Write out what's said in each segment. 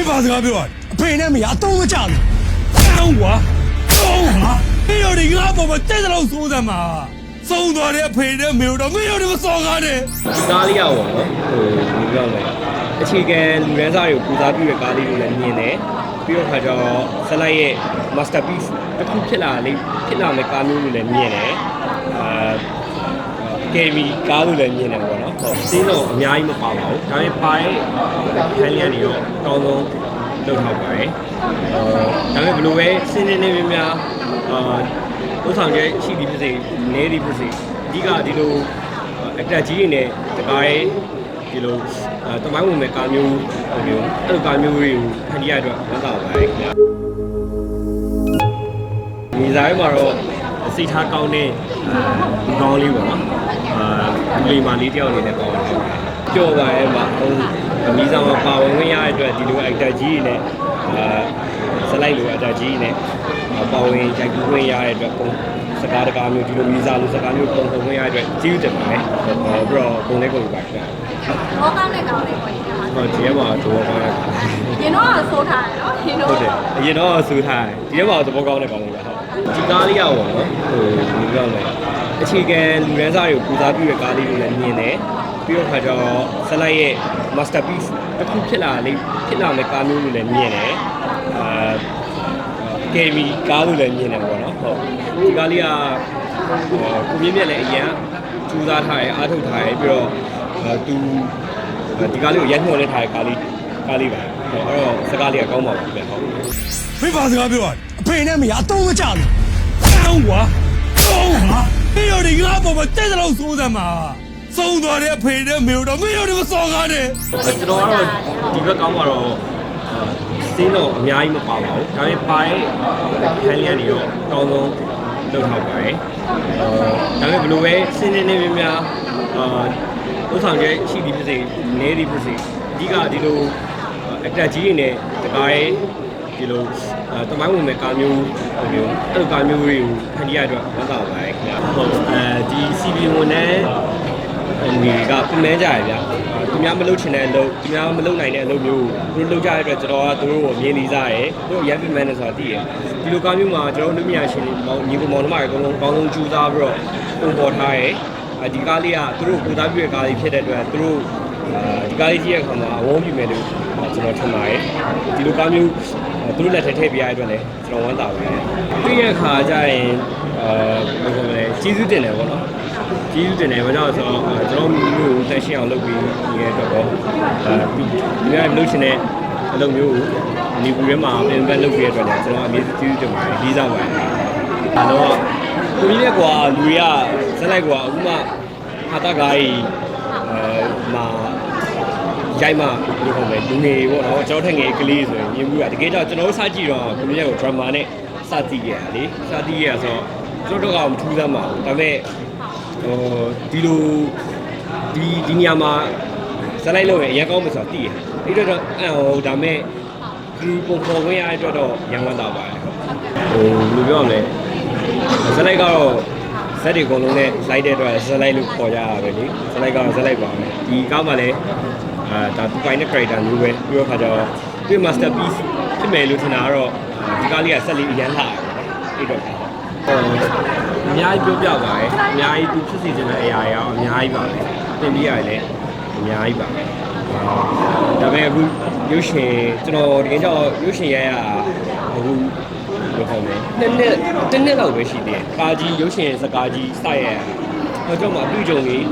ဖေးပါစကားပြောရတယ်အဖေနဲ့မရအတော့မကြဘူးတောင်းကွာတောင်းဟာမင်းတို့ဒီငါပေါ်မှာတဲ့တဲ့လို့စိုးစမ်းမှာဆုံးသွားတဲ့အဖေနဲ့မေတို့တော့မင်းတို့ကစော်ကားတယ်ဒီကားလေးရပါတော့ဟိုဘယ်လိုပြောမလဲအခြေခံလူရန်စားတွေကိုပူစားပြုတဲ့ကားလေးတွေလည်းမြင်တယ်ပြီးတော့ခါကျတော့ဇက်လိုက်ရဲ့ masterpiece တစ်ခုဖြစ်လာလေးဖြစ်လာမယ့်ကားမျိုးတွေလည်းမြင်တယ်အာ ကယ်မီကားလို့လည်းမြင်တယ်ပေါ့နော်ဟုတ်စင်းတော့အများကြီးမပါပါဘူးဒါပေမဲ့ပါရဲ့ခန်းလျက်တွေတော့အကောင်းဆုံးလုပ်ထားပါတယ်အာဒါပေမဲ့ဘယ်လိုပဲစင်းနေနေများများအာဥဆောင်ချက်ရှိသည်ဖြစ်စေနေသည်ဖြစ်စေအဓိကဒီလိုအတက်ကြီးတွေနဲ့တကားရဲ့ဒီလိုအဲတမိုင်းဝင်မဲ့ကားမျိုးဟိုမျိုးအဲ့လိုကားမျိုးတွေကိုဖန်တီးရတဲ့အတွက်ဝမ်းသာပါတယ်ခင်ဗျာဒီဇိုင်းမှာတော့ စိတ်ထားကောင်းတဲ့အဲဒီကောင်းလေးပေါ့နော်အာဒီလေးမာလေးတယောက်အနေနဲ့ကောင်းတယ်ကြော်ပါရဲ့မှာဟိုအမီးဆောင်မှာပါဝင်ခွင့်ရတဲ့အတွက်ဒီလိုအတက်ကြီးတွေနဲ့အာစလိုက်လိုအတက်ကြီးတွေနဲ့ပါဝင်ရိုက်ကူးခွင့်ရတဲ့အတွက်ပုံစကားတကားမျိုးဒီလိုမီးစားလိုစကားမျိုးပုံပုံခွင့်ရတဲ့အတွက်ကျေးဇူးတင်ပါတယ်ဟောပြီးတော့ပုံလေးပုံပါခင်ဗျာဘောကောင်းတဲ့ကောင်းလေးပေါ့ဒီကမှာဟောဒီထဲမှာတော့ကောင်းတယ်ရင်တော့ဆိုးထားတယ်နော်ရင်တော့ဟုတ်တယ်အရင်တော့ဆူထားတယ်ဒီထဲမှာသဘောကောင်းတဲ့ကောင်းလေးပါဟုတ် ဒီကားလေးရပါတော့ဟိုဘယ်လိုပြောမလဲအခြေခံလူရန်စားတွေကိုပူစားပြုတဲ့ကားလေးတွေလည်းမြင်တယ်ပြီးတော့ခါကျတော့ဇက်လိုက်ရဲ့ masterpiece တစ်ခုဖြစ်လာလေးဖြစ်လာမယ့်ကားမျိုးတွေလည်းမြင်တယ်အာကယ်မီကားလို့လည်းမြင်တယ်ပေါ့နော်ဟုတ်ဒီကားလေးကဟိုကိုမြင့်မြတ်လည်းအရင်စူးစမ်းထားရအားထုတ်ထားရပြီးတော့အဲသူဒီကားလေးကိုရိုက်နှော်လဲထားတဲ့ကားလေးကားလေးပါဟု တ်အဲ့တော့စကားလေးကကောင်းပါဘူးဗျဟုတ်ဖေးပါစကားပြောရတယ်အဖေနဲ့မရအတော့မကြဘူးတောင်းကွာတောင်းဟာမင်းတို့ဒီငါပေါ်မှာတဲ့တဲ့လို့စိုးစမ်းမှာဆုံးသွားတဲ့အဖေနဲ့မေတို့တော့မင်းတို့ကစော်ကားတယ်ကျွန်တော်ကတော့ဒီဘက်ကောင်းမှာတော့စင်းတော့အများကြီးမပါပါဘူးဒါပေမဲ့ပါရဲ့ခန်းလျက်တွေတော့အကောင်းဆုံးလုပ်ထားပါတယ်ဒါပေမဲ့ဘယ်လိုပဲစင်းနေနေများများအာဥဆောင်ချက်ရှိသည်ဖြစ်စေနေသည်ဖြစ်စေအဓိကဒီလို အတက်ကြီးတွေနဲ့တကားရဲ့ဒီလိုတမိုင်းဝင်မဲ့ကားမျိုးဟိုမျိုးအဲ့လိုကားမျိုးတွေကိုဖန်တီးရတဲ့အတွက်ဝမ်းသာပါတယ်ခင်ဗျာဟုတ်အဲဒီ CB ဝန်နဲ့ဒီကပြင်မဲကြရဗျာသူများမလုပ်ချင်တဲ့အလုပ်သူများမလုပ်နိုင်တဲ့အလုပ်မျိုးကိုသူတို့လုပ်ကြတဲ့အတွက်ကျွန်တော်ကသူတို့ကိုမြင်လေးစားတယ်သူတို့ရန်ပြင်မဲနဲ့ဆိုတာသိတယ်ဒီလိုကားမျိုးမှာကျွန်တော်တို့လူမြရှင်တွေမောင်ညီကောင်မောင်နှမတွေအကုန်လုံးအကောင်းဆုံးကြိုးစားပြီးတော့ပုံပေါ်ထားတယ်အဲဒီကားလေးကသူတို့ကိုသားပြည့်တဲ့ကားလေးဖြစ်တဲ့အတွက်သူတို့ ဒီကားလေးကြည့်ရတဲ့အခါမှာအဝုန်းပြမယ်လို့ကျွန်တော်ထင်ပါတယ်ဒီလိုကားမျိုးသူတို့လက်ထဲထည့်ပြရတဲ့အတွက်လည်းကျွန်တော်ဝမ်းသာပါတယ်တွေ့ရအခါကျရင်အဲဘယ်လိုလဲကျေးဇူးတင်တယ်ပေါ့နော်ကျေးဇူးတင်တယ်ဘာကြောင့်လဲဆိုတော့အဲကျွန်တော်မျိုးကိုတက်ရှင်းအောင်လုပ်ပြီးနေရတဲ့တော့အဲဒီများမလုပ်ချင်တဲ့အလုပ်မျိုးကိုနေပူထဲမှာပြင်ပန်းလုပ်ပြီးရတဲ့အတွက်လည်းကျွန်တော်အမြဲကျေးဇူးတင်ပါတယ်ကြီးစားပါတယ်အဲတော့ကိုကြီးနဲ့ကွာလူတွေကဇက်လိုက်ကွာအခုမှဟာတာကားကြီးအဲ မှာရိုက်မှဒီကောင်ပဲလူငယ်ပေါ့နော်ကျွန်တော်ထက်ငယ်ကလေးဆိုရင်မြင်မှုကတကယ်တော့ကျွန်တော်တို့စကြည့်တော့ကိုကြီးနဲ့ကို drama နဲ့စတည်ရတာလေစတည်ရဆိုတော့ကျွန်တော်တို့ကမထူးဆန်းပါဘူးဒါပေမဲ့ဟိုဒီလိုဒီဒီနေရာမှာဇက်လိုက်လို့ရင်အရင်ကောင်းမယ်ဆိုတာသိရတယ်။အဲ့တော့တော့အဲ့ဟိုဒါမဲ့ဒီပုံပေါ်ဝင်ရတဲ့အတွက်တော့ရန်ဝမ်းသာပါတယ်။ဟိုဘယ်လိုပြောရမလဲ။ဇက်လိုက်ကတော့ ဇက်တွေအကုန်လုံးနဲ့လိုက်တဲ့အတွက်ဇက်လိုက်လို့ခေါ်ကြရတာပဲလေ။ဇက်လိုက်ကတော့ဇက်လိုက်ပါပဲ။ဒီကားမှလည်းအာဒါသူပိုင်တဲ့ character မျိုးပဲပြီးတော့ခါကျတော့သူ့ masterpiece ဖြစ်မယ်လို့ထင်တာကတော့ဒီကားလေးကဆက်လေးအရန်လာတယ်ပေါ့နော်။အဲ့တော့ဟိုအများကြီးပြောပြပါတယ်အများကြီးသူဖြစ်စီခြင်းတဲ့အရာတွေရောအများကြီးပါပဲသင်ပြရတယ်လည်းအများကြီးပါပဲဒါပေမဲ့အခုရုပ်ရှင်ကျွန်တော်ဒီကကြောင့်ရုပ်ရှင်ရရအခု ဘယ်လိုခေါ်မလဲနှစ်နှစ်တစ်နှစ်လောက်ပဲရှိသေးတယ်ကာကြီးရုပ်ရှင်စကားကြီးစရရဟိုကြောင့်မှအပြုကြုံကြီး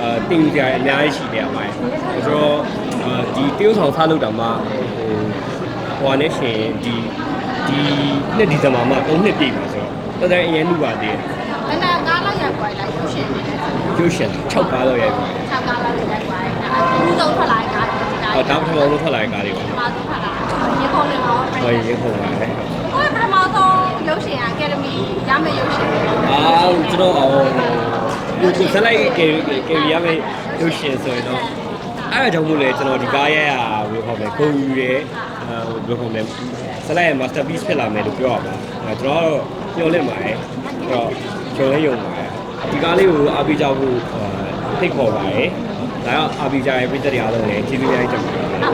အာတင်ယူကြရအများကြီးရှိတယ်အပိုင်းဆိုတော့အာဒီတရုတ်ဆောင်စားလို့တောင်မှဟိုဟိုနဲ့ရှင်ဒီဒီနှစ်ဒီဇင်ဘာမှာ3နှစ်ပြည့်ပြီဆိုတော့တော်တော်အရင်လူပါသေးတယ်ဘယ်နာကားလောက်ရောက်သွားလိုက်ရုပ်ရှင်နေတယ်ရုပ်ရှင်6ကားတော့ရိုက်ပါတယ်၆ကားလောက်ရောက်သွားတယ်အခုဆုံးထွက်လာတဲ့ကားတွေဒီကား။အော်ဒါပထမဆုံးထွက်လာတဲ့ကားတွေပါပထမဆုံးထွက်လာရေခေါ်နေတော့။ဟောရေခုံပါလေဟိုပထမဆုံး ရုပ်ရှင်အကယ်ဒမီရမယ်ရုပ်ရှင်။အာကျွန်တော်အော်ဒီကိုဆက်လိုက်ကေကေရမယ်ရုပ်ရှင်ဆိုရင်တော့အဲ့ဒါကြောင့်မို့လဲကျွန်တော်ဒီကားရရဘယ်လိုခေါ်မလဲဂုဏ်ယူတယ်အဲဘယ်လိုခေါ်မလဲဆက်လိုက်ရဲ့ masterpiece ဖြစ်လာမယ်လို့ပြောရပါအဲကျွန်တော်ကတော့ညှော်လင့်ပါတယ်အဲ့တော့ဂျုံလေးယုံပါတယ်ဒီကားလေးကိုအားပေးကြဖို့ဖိတ်ခေါ်ပါတယ်ဒါကအားပေးကြရဲ့ပြည်သက်တွေအားလုံးလည်းကျေးဇူးများကြီးတင်ပါတယ်